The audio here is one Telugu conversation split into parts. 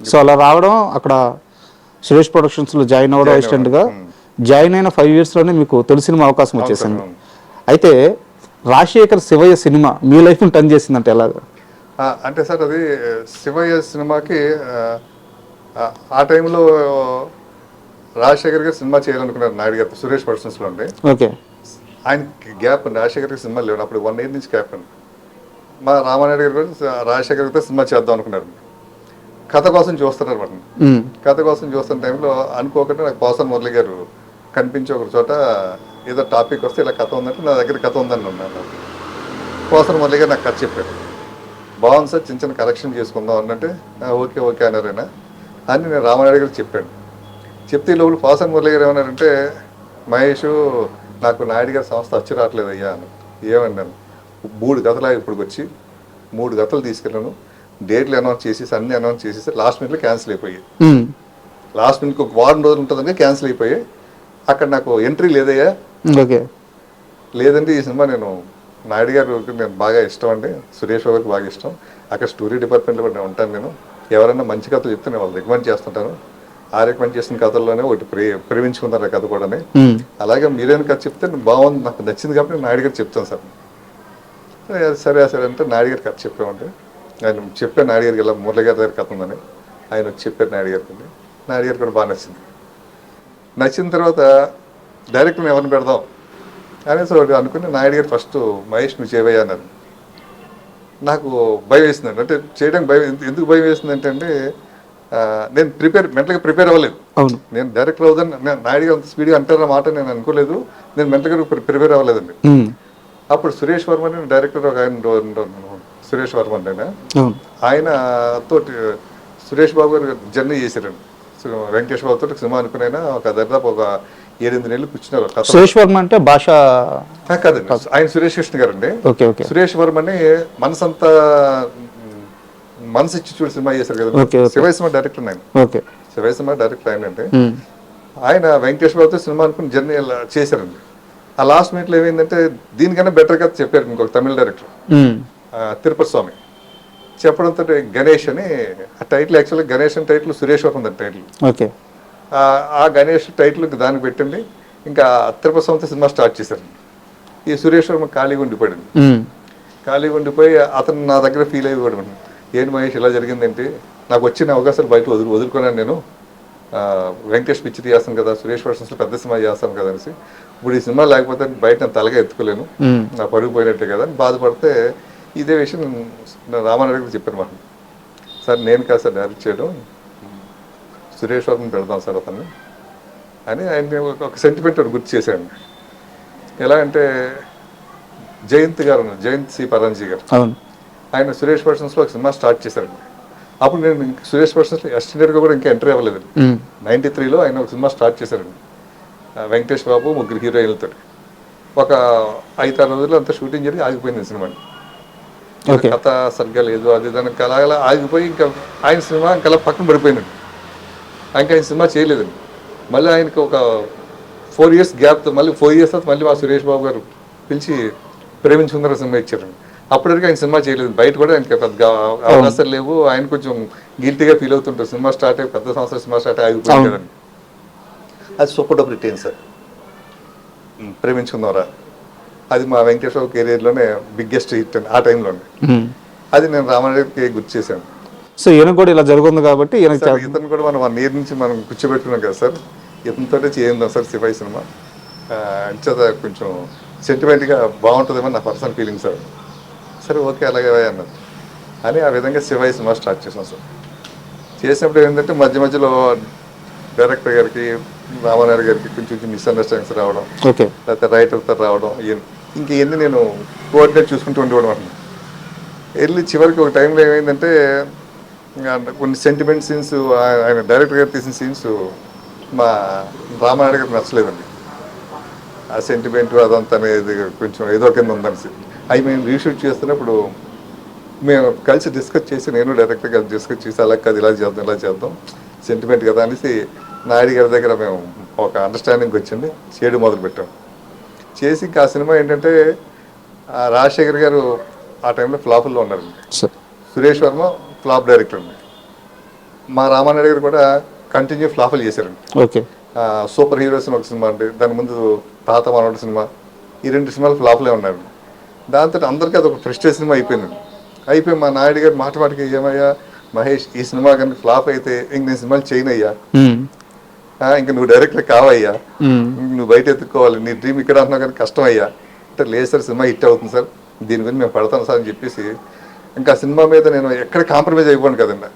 సో అలా రావడం అక్కడ సురేష్ ప్రొడక్షన్స్లో జాయిన్ అవ్వడం అసిస్టెంట్గా జాయిన్ అయిన ఫైవ్ ఇయర్స్లోనే మీకు తొలి సినిమా అవకాశం వచ్చేసింది. అయితే రాజశేఖర్ శివయ్య సినిమ మీ లైఫ్ని టర్న్ చేసిందంటే ఎలాగా? అంటే సార్ అది శివయ్య సినిమాకి ఆ, టైంలో రాజశేఖర్ గారు సినిమా చేయాలనుకున్నారు నాయుడు గారు సురేష్ పర్సన్స్లో ఉండి. ఓకే. ఆయన గ్యాప్ అండి రాజశేఖర్ గారికి సినిమా లేవు అప్పుడు వన్ ఇయర్ నుంచి గ్యాప్ అండి. మా రామానాయుడు గారు కూడా రాజశేఖర్ గారితో సినిమా చేద్దాం అనుకున్నారు. కథ కోసం చూస్తున్నారు వాటిని. కథ కోసం చూస్తున్న టైంలో అనుకోకుండా నాకు పోసన్ మురళి గారు కనిపించి ఒక చోట ఏదో టాపిక్ వస్తే ఇలా కథ ఉందంటే నా దగ్గర కథ ఉందని ఉన్నాను పోసన్ మురళి గారు నాకు కథ చెప్పారు. బాగుంది సార్ చిన్న చిన్న కరెక్షన్ చేసుకుందాం అన్నంటే "ఆ, ఓకే ఓకే అన్నారు ఆయన అని నేను రామానాయుడు గారికి చెప్పాను. చెప్తే ఈ లోపల పోసన్ మురళి గారు ఏమన్నారంటే మహేష్ నాకు నాయుడు గారి సంస్థ వచ్చి రావట్లేదు అయ్యా అని ఏమన్నాను? మూడు గతలు ఇప్పుడు వచ్చి మూడు గతలు తీసుకెళ్ళాను. డేట్లు అనౌన్స్ చేసేసి అన్ని అనౌన్స్ చేసేసి లాస్ట్ మినిట్లో క్యాన్సిల్ అయిపోయాయి. లాస్ట్ మినిట్కి ఒక వారం రోజులు ఉంటుందని క్యాన్సిల్ అయిపోయాయి. అక్కడ నాకు ఎంట్రీ లేదయ్యా. ఓకే. లేదండి ఈ సినిమా నేను నాయుడు గారికి నేను బాగా ఇష్టం అండి సురేష్ బాబు గారికి బాగా ఇష్టం. అక్కడ స్టోరీ డిపార్ట్మెంట్లో కూడా నేను ఉంటాను నేను. ఎవరైనా మంచి కథలు చెప్తే నేను వాళ్ళు రికమెండ్ చేస్తుంటాను. ఆ రికమెండ్ చేసిన కథల్లోనే ఒకటి ప్రే ప్రేమించుకున్నారు ఆ కథ కూడా అలాగే మీరేం కథ చెప్తే బాగుంది నాకు నచ్చింది కాబట్టి నేను నాయుడు గారికి చెప్తాను సార్. సరే, సరే అంటే నాయుడు గారికి కథ చెప్పామంటే ఆయన చెప్పాను నాయుడు గారికి ఇలా మురళి గారి దగ్గర కథ ఉందని ఆయన చెప్పారు నాయుడు గారికి నాయుడు గారికి కూడా బాగా నచ్చింది. నచ్చిన తర్వాత డైరెక్ట్ మేము ఎవరిని పెడదాం అనేసి ఒకటి అనుకుని నాయుడు గారు ఫస్ట్ మహేష్ నువ్వు చేయవయ్యా అన్నారు. నాకు భయం వేసిందండి. అంటే చేయడానికి భయం ఎందు- ఎందుకు భయం వేసిందంటే అండి ఆ, నేను ప్రిపేర్ మెంటల్గా ప్రిపేర్ అవ్వలేదు. అవును. నేను డైరెక్టర్ అవుదని నేను నాయుడు గారు అంత స్పీడ్గా అంటారన్న మాట నేను అనుకోలేదు. నేను మెంటల్గా ప్రిపేర్ అవ్వలేదండి. అప్పుడు సురేష్ వర్మ అని డైరెక్టర్ ఒక ఆయన సురేష్ వర్మ అంటే ఆయన తోటి సురేష్ బాబు గారు జర్నీ చేశారండి వెంకటేష్ బాబు తోటి సినిమా అనుకుని ఆయన ఒక దాదాపు ఒక ఏడెనిమిది నెలలు కూర్చున్నారు సురేష్ వర్మ అంటే భాష కాదండి. ఆయన సురేష్ కృష్ణ గారు అండి. సురేష్ వర్మని మనసంతా మనసు ఇచ్చి చూడు సినిమా చేశారు కదా. శివయ్య సినిమా డైరెక్టర్ ఆయన. ఓకే. శివయ్య సినిమా డైరెక్టర్ ఆయన ఉమ్, ఆయన వెంకటేష్ బాబుతో సినిమా అనుకుని జర్నీ చేశారండి. ఆ లాస్ట్ మినిట్లో ఏమైందంటే దీనికన్నా బెటర్ కథ చెప్పారు ఇంకొక తమిళ డైరెక్టర్. తిరుపతి స్వామి. చెప్పడంతో గణేష్ అని ఆ టైటిల్ యాక్చువల్గా గణేష్ అని టైటిల్ సురేష్ వర్మ ఉంది టైటిల్ ఓకే. ఆ- గణేష్ టైటిల్ దానికి పెట్టండి ఇంకా తిరుపతి స్వామితో సినిమా స్టార్ట్ చేశారు. ఈ సురేష్ వర్మ ఖాళీగా ఉండిపోయాడు. ఉమ్, ఖాళీగా ఉండిపోయి అతను నా దగ్గర ఫీల్ అయిపోయాడు ఏంటి మహేష్ ఇలా జరిగిందేంటి నాకు వచ్చిన అవకాశాలు బయట వదులు వదులుకున్నాను నేను. వెంకటేష్ పిచ్చి తీస్తాను కదా సురేష్ వర్షన్స్లో పెద్ద సినిమా చేస్తాను కదా అనేసి. ఇప్పుడు ఈ సినిమా లేకపోతే బయట నేను తలగా ఎత్తుకోలేను. నా పరుగు పోయినట్టే కదా అని బాధపడితే ఇదే విషయం నేను గారికి చెప్పాను మాట. సార్ నేను కాదు సార్ డైరెక్ట్ చేయడం. సురేష్ వర్మని పెడదాం సార్ అతన్ని. అని ఆయన ఒక- సెంటిమెంట్ గుర్తు చేశాడు ఎలా అంటే జయంత్ గారు ఉన్నారు, జయంత్ సి పరంజీ గారు. ఆయన సురేష్ పర్సన్స్లో ఒక సినిమా స్టార్ట్ చేశారండి. అప్పుడు నేను సురేష్ పర్సన్స్లో ఎస్టినేట్గా కూడా ఇంకా ఎంట్రీ అవ్వలేదు. నైంటీ త్రీలో ఆయన ఒక సినిమా స్టార్ట్ చేశారండి. వెంకటేష్ బాబు ముగ్గురు హీరోయిన్లతో ఒక ఐదు ఆరు రోజులు అంతా షూటింగ్ జరిగి ఆగిపోయింది సినిమా. కథ సరిగ్గా లేదు అది దానికి అలా అలా ఆగిపోయి ఇంకా ఆయన సినిమా ఇంకా అలా పక్కన పడిపోయినాడు. ఇంకా ఆయన సినిమా చేయలేదండి. మళ్ళీ ఆయనకి ఒక ఫోర్ ఇయర్స్ గ్యాప్ మళ్ళీ ఫోర్ ఇయర్స్ తర్వాత మళ్ళీ మా సురేష్ బాబు గారు పిలిచి ప్రేమించుకుందర సినిమా ఇచ్చారండి. అప్పటివరకు ఆయన సినిమా చేయలేదు. బయట కూడా ఆయనకి పెద్ద అవకాశాలు లేవు. ఆయన కొంచెం గిల్టీగా ఫీల్ అవుతుంటారు. సినిమా స్టార్ట్ అయ్యి పెద్ద సంవత్సరం సినిమా స్టార్ట్ అయ్యి ఆగిపోయింది అది సూపర్ డబ్బు రిటైన్ సార్. ప్రేమించుకుందాంరా అది మా వెంకటేశ్వర కెరీర్లోనే బిగ్గెస్ట్ హిట్ అండి ఆ టైంలోనే. అది నేను రామారెడ్డికి గుర్తు చేశాను. సో ఈయన కూడా ఇలా జరుగుతుంది కాబట్టి ఇతను కూడా మనం వన్ ఇయర్ నుంచి మనం కూర్చోబెట్టుకున్నాం కదా సార్. ఇతనితో చేయిందాం సార్ సిపాయి సినిమా. అంచేత కొంచెం సెంటిమెంట్గా బాగుంటుందేమో నా పర్సనల్ ఫీలింగ్ సార్. సరే ఓకే అలాగే అన్నారు. అని ఆ విధంగా శివాయి సినిమా స్టార్ట్ చేసాం సార్. చేసినప్పుడు ఏంటంటే మధ్య మధ్యలో డైరెక్టర్ గారికి రామానాయుడు గారికి కొంచెం కొంచెం మిస్అండర్స్టాండింగ్స్ రావడం ఓకే. లేకపోతే రైటర్తో రావడం ఇంక ఇవన్నీ నేను కోఆర్డినేట్ చూసుకుంటూ ఉండేవాడు అన్నమాట వెళ్ళి చివరికి ఒక టైంలో ఏమైందంటే ఇంకా కొన్ని సెంటిమెంట్ సీన్స్ ఆయన డైరెక్టర్ గారు తీసిన సీన్స్ మా రామానాయుడు గారికి నచ్చలేదండి. ఆ సెంటిమెంట్ అదంతా అనేది కొంచెం ఏదో కింద ఉందనేసి అవి మేము రీషూట్ చేస్తున్నప్పుడు మేము కలిసి డిస్కస్ చేసి నేను డైరెక్టర్ కలిసి డిస్కస్ చేసి అలా కాదు ఇలా చేద్దాం ఇలా చేద్దాం సెంటిమెంట్ కదా అనేసి నాయుడు గారి దగ్గర మేము ఒక అండర్స్టాండింగ్ వచ్చింది చేయడం మొదలు పెట్టాం చేసి ఇంకా ఆ సినిమా ఏంటంటే రాజశేఖర్ గారు ఆ టైంలో ఫ్లాపుల్లో ఉన్నారండి sir. Suresh Varma flop director. అండి మా రామానాయుడు గారు కూడా కంటిన్యూ ఫ్లాఫులు చేశారండి ఓకే. సూపర్ హీరోస్ అని ఒక సినిమా అండి దాని ముందు తాత మనోడు సినిమా ఈ రెండు సినిమాలు ఫ్లాప్లే ఉన్నారు. దాంతో అందరికీ అదొక ఫ్రెస్టేజ్ సినిమా అయిపోయింది. అయిపోయి మా నాయుడు గారు మాట మాటకి ఏమయ్యా మహేష్ ఈ సినిమా కానీ ఫ్లాప్ అయితే ఇంక నేను సినిమాలు చేయనయ్యా. ఇంక నువ్వు డైరెక్టర్ కావయ్యా. నువ్వు బయట ఎత్తుక్కోవాలి నీ డ్రీమ్ ఇక్కడ అంటున్నావు కానీ కష్టం అయ్యా అంటే లేదు సార్ సినిమా హిట్ అవుతుంది సార్. దీని గురించి మేము పడతాం సార్ అని చెప్పేసి ఇంకా సినిమా మీద నేను ఎక్కడ కాంప్రమైజ్ అయిపోయాను కదండి.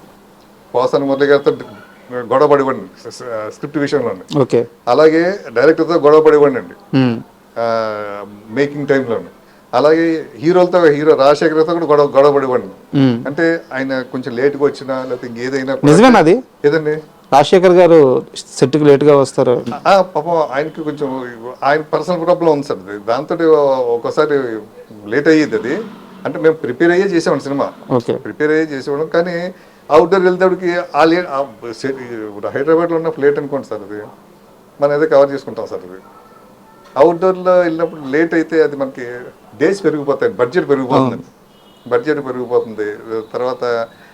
పోసాని మురళి గారితో గొడవ పడివ్వండి. స్క్రిప్ట్ విషయంలో ఓకే. అలాగే డైరెక్టర్తో గొడవ పడివ్వండి ఉమ్, మేకింగ్ టైంలో అలాగే హీరోలతో హీరో రాజశేఖర్తో కూడా గొడవ గొడవ పడివ్వండి. అంటే ఆయన కొంచెం లేట్గా వచ్చినా లేకపోతే ఇంకేదైనా ఏదండి? రాజశేఖర్ గారు సెట్కి లేట్గా వస్తారు. ఆ, పాపం ఆయనకి కొంచెం ఆయన పర్సనల్ ప్రాబ్లం ఉంది సార్. అది. దాంతో ఒక్కోసారి లేట్ అయ్యేది అది. అంటే మేము ప్రిపేర్ అయ్యే చేసామండి సినిమా. ప్రిపేర్ అయ్యే చేసేవాళ్ళం. కానీ అవుట్డోర్ వెళ్తాడికి ఆ లే ఆ సెట్ ఇప్పుడు హైదరాబాద్లో ఉన్న లేట్ అనుకోండి సార్ అది. మనం అదే కవర్ చేసుకుంటాం సార్ అది. అవుట్డోర్లో వెళ్ళినప్పుడు లేట్ అయితే అది మనకి డేస్ పెరిగిపోతాయి. బడ్జెట్ పెరిగిపోతుంది. బడ్జెట్ పెరిగిపోతుంది. తర్వాత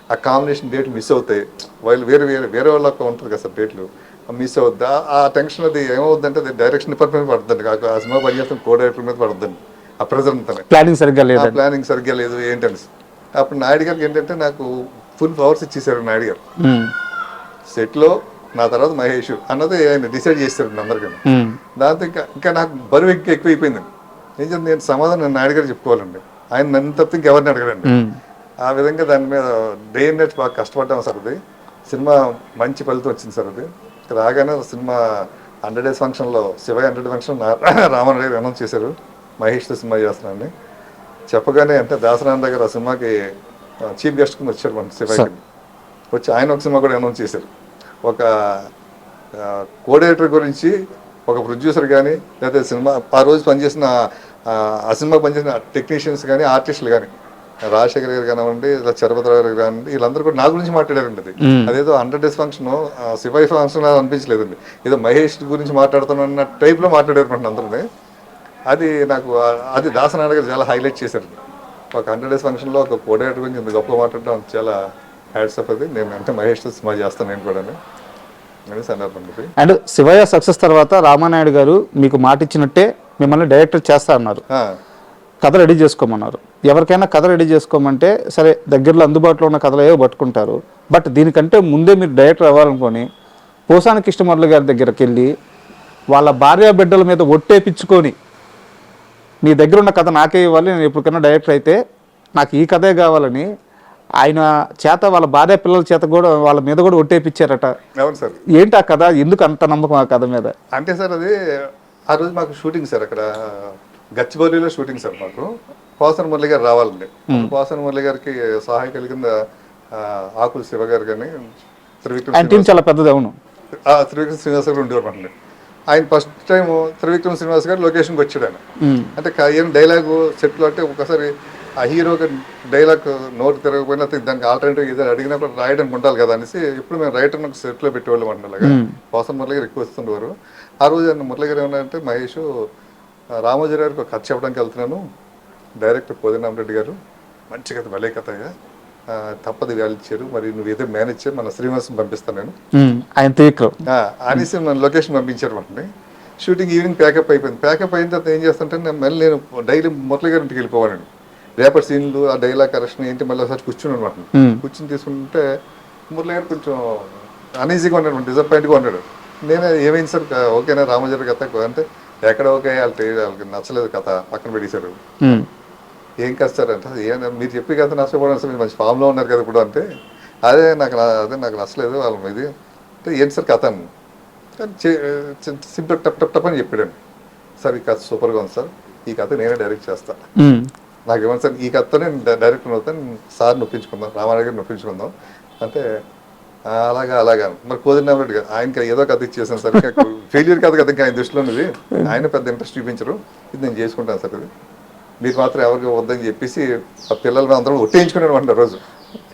ఆ కాంబినేషన్ డేట్ మిస్ అవుతాయి వాళ్ళు వేరే వేరే వేరే వాళ్ళకి ఉంటుంది కదా సార్ డేట్లు మిస్ అవుద్ది? ఆ- టెన్షన్ అది ఏమవుద్దంటే అది డైరెక్షన్ డిపార్ట్మెంట్ పడుతుంది కాక ఆ సినిమా పనిచేస్తున్న కో డైరెక్టర్ మీద పడుతుంది ఆ ప్రెజర్ అంతా ప్లానింగ్ సరిగ్గా ఆ లేదండి ప్లానింగ్ సరిగ్గా లేదు ఏంటని అప్పుడు నాయుడు గారికి ఏంటంటే నాకు ఫుల్ పవర్స్ ఇచ్చేసారు నాయుడు గారు. సెట్లో నా తర్వాత మహేష్ అన్నది ఆయన డిసైడ్ చేస్తారు అందరికీ. ఉమ్, దాంతో ఇంకా ఇంకా నాకు బరువు ఎక్కువ ఎక్కువైపోయింది ఏం చేద్దాం నేను సమాధానం నాయుడు గారు చెప్పుకోవాలండి. ఆయన నన్ను తప్ప ఇంకెవరిని అడగడండి ఆ విధంగా దాని మీద డే అండ్ నైట్ బాగా కష్టపడ్డాం సార్ అది. సినిమా మంచి ఫలితం వచ్చింది సార్ అది. రాగానే సినిమా హండ్రెడ్ డేస్ ఫంక్షన్లో శివ హండ్రెడ్ ఫంక్షన్ రామన్ గారు అనౌన్స్ చేశారు. మహేష్తో సినిమా చేస్తున్నాను చెప్పగానే అంటే దాసరాయణ దగ్గర ఆ సినిమాకి చీఫ్ గెస్ట్ కింద వచ్చారు మన శివకి వచ్చి ఆయన ఒక సినిమా కూడా అనౌన్స్ చేశారు. ఒక కోఆర్డినేటర్ గురించి ఒక ప్రొడ్యూసర్ కానీ లేకపోతే సినిమా ఆ రోజు పనిచేసిన ఆ సినిమా పనిచేసిన టెక్నీషియన్స్ కానీ ఆర్టిస్టులు కానీ రాజశేఖర్ గారు కానివ్వండి ఇలా చరపతిరావు గారు కానివ్వండి వీళ్ళందరూ కూడా నా గురించి మాట్లాడారండి అది. అదేదో hundred days function Sivayya function అనిపించలేదండి. ఏదో మహేష్ గురించి మాట్లాడుతున్న టైప్లో మాట్లాడారు అందరూ అది నాకు అది దాసనారాయణ గారు చాలా హైలైట్ చేశారు ఒక హండ్రెడ్ డేస్ ఫంక్షన్లో ఒక కోడేటర్ గురించి ఇంత గొప్ప మాట్లాడడం చాలా హ్యాడ్సప్ అది. నేను అంటే మహేష్తో సినిమా చేస్తాను నేను కూడా. అండ్ శివయ్య సక్సెస్ తర్వాత రామానాయుడు గారు మీకు మాట ఇచ్చినట్టే మిమ్మల్ని డైరెక్టర్ చేస్తా అన్నారు. కథ రెడీ చేసుకోమన్నారు. ఎవరికైనా కథ రెడీ చేసుకోమంటే సరే దగ్గరలో అందుబాటులో ఉన్న కథలు ఏవో పట్టుకుంటారు. బట్ దీనికంటే ముందే మీరు డైరెక్టర్ అవ్వాలనుకొని పోసాని కృష్ణమురళి గారి దగ్గరికి వెళ్ళి వాళ్ళ భార్య బిడ్డల మీద ఒట్టేపించుకొని నీ దగ్గర ఉన్న కథ నాకే ఇవ్వాలి నేను ఎప్పటికైనా డైరెక్టర్ అయితే నాకు ఈ కథే కావాలని ఆయన చేత వాళ్ళ భార్య పిల్లల చేత కూడా వాళ్ళ మీద కూడా ఒట్టేపించారట అవును సార్. ఏంటి ఆ కథ? ఎందుకు అంత నమ్మకం ఆ కథ మీద? అంటే సార్ అది ఆ రోజు మాకు షూటింగ్ సార్ అక్కడ. గచ్చిబౌలిలో షూటింగ్ సార్ మాకు. పోసన మురళి గారు రావాలండి. పోసన మురళి గారికి సహాయకుల కింద ఆ, ఆకుల శివ గారు కానీ త్రివిక్రమ్ చాలా పెద్దది అవును. ఆ త్రివిక్రమ్ శ్రీనివాస్ గారు ఉండేవారు ఆయన ఫస్ట్ టైం త్రివిక్రమ్ శ్రీనివాస్ గారు లొకేషన్కి వచ్చాడు ఆయన. అంటే ఏం డైలాగు సెట్లో అంటే ఒకసారి ఆ హీరోకి డైలాగ్ నోటు తిరగకపోయినా దానికి ఆల్టర్నేటివ్ ఏదైనా అడిగినప్పుడు రాయడానికి ఉండాలి కదా అనేసి ఇప్పుడు మేము రైటర్ ఒక సెట్లో పెట్టేవాళ్ళం అంటే అలాగా కోసం మురళి గారు ఎక్కువ వస్తుండేవారు. ఆ రోజు ఆయన మురళి గారు ఏమన్నారంటే మహేష్ ఆ, రామోజీ గారికి ఒక కథ చెప్పడానికి వెళ్తున్నాను. డైరెక్టర్ రెడ్డి గారు. మంచి కథ భలే కథ అయ్యా. ఆ, తప్పదు వాళ్ళు ఇచ్చారు. మరి నువ్వు ఏదో మేనేజ్ చేయి మన శ్రీనివాసం పంపిస్తాను నేను. ఆయన అనేసి మన లొకేషన్ పంపించారు మనని షూటింగ్ ఈవినింగ్ ప్యాకప్ అయిపోయింది. ప్యాకప్ అయిన తర్వాత ఏం చేస్తుంటే నేను మళ్ళీ నేను డైలీ మురళి గారి ఇంటికి వెళ్ళిపోవాలండి రేపటి సీన్లు ఆ డైలాగ్ కరెక్షన్ ఏంటి మళ్ళీ ఒకసారి కూర్చుని అనమాట కూర్చుని తీసుకుంటే మురళి గారు కొంచెం అనీజీగా ఉన్నాడు డిసప్పాయింట్గా ఉన్నాడు. నేను ఏమైంది సార్? ఓకేనా రామజరి కథ అంటే ఎక్కడ ఓకే వాళ్ళకి వాళ్ళకి నచ్చలేదు కథ పక్కన పెట్టేశారు. ఏం అంటే ఏం మీరు చెప్పి కదా నష్టపోవడం సార్ మీరు మంచి ఫామ్లో ఉన్నారు కదా ఇప్పుడు అంటే అదే నాకు అదే నాకు నచ్చలేదు వాళ్ళ మీది. అంటే ఏంటి సార్ కథ అని? సింపుల్ టప్ టప్ టప్ అని చెప్పాడండి. సార్ ఈ కథ సూపర్గా ఉంది సార్. ఈ కథ నేనే డైరెక్ట్ చేస్తా. ఉమ్, నాకు ఏమన్నా సార్ ఈ కథతో నేను డైరెక్టర్ అవుతాను సార్ నొప్పించుకుందాం రామారావు గారిని నొప్పించుకుందాం అంటే "ఆ, అలాగా అలాగా. మరి కోదినారెడ్డి గారు ఆయనకి ఏదో కథ ఇచ్చేసాను సార్. ఫెయిల్యూర్ కథ కదా ఆయన దృష్టిలో ఉన్నది. ఆయన పెద్ద ఇంట్రెస్ట్ చూపించరు. ఇది నేను చేసుకుంటాను సార్ ఇది. మీరు మాత్రం ఎవరికి వద్దని చెప్పేసి ఆ పిల్లలు అందరం ఒట్టేయించుకున్నాను అంట రోజు.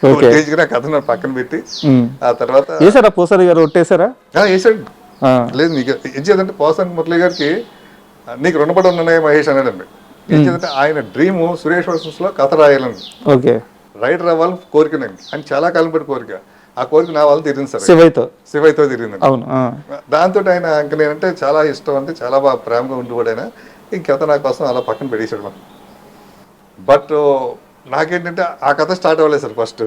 ఒట్టేయించుకుని ఆ కథ నా పక్కన పెట్టి. ఆ తర్వాత వేసారా పూసారి గారు? ఒట్టేసారా "ఆ, వేసాడు లేదు నీకు ఏం చేద్దంటే పోసాని మురళి గారికి "ఆ, నీకు రుణపడి ఉన్నానే మహేష్ అన్నాడండి ఏం చేద్దంటే ఆయన డ్రీమ్ సురేష్ వర్సెస్లో కథ రాయాలని. ఓకే. రైటర్ అవ్వాలని కోరికనండి. ఆయన చాలా కాలం పడి కోరిక. ఆ కోరిక నా వల్ల తిరిగింది సార్. శివయ్యతో? శివయ్యతో తిరిగింది అవును. దాంతో ఆయన ఇంక నేనంటే చాలా ఇష్టం అంటే చాలా బాగా ప్రేమగా ఉండిపోయాడు ఆయన. ఇంకెంత నా కోసం అలా పక్కన పెట్టేశాడు మనం బట్ నాకేంటంటే ఆ కథ స్టార్ట్ అవ్వలేదు సార్ ఫస్ట్.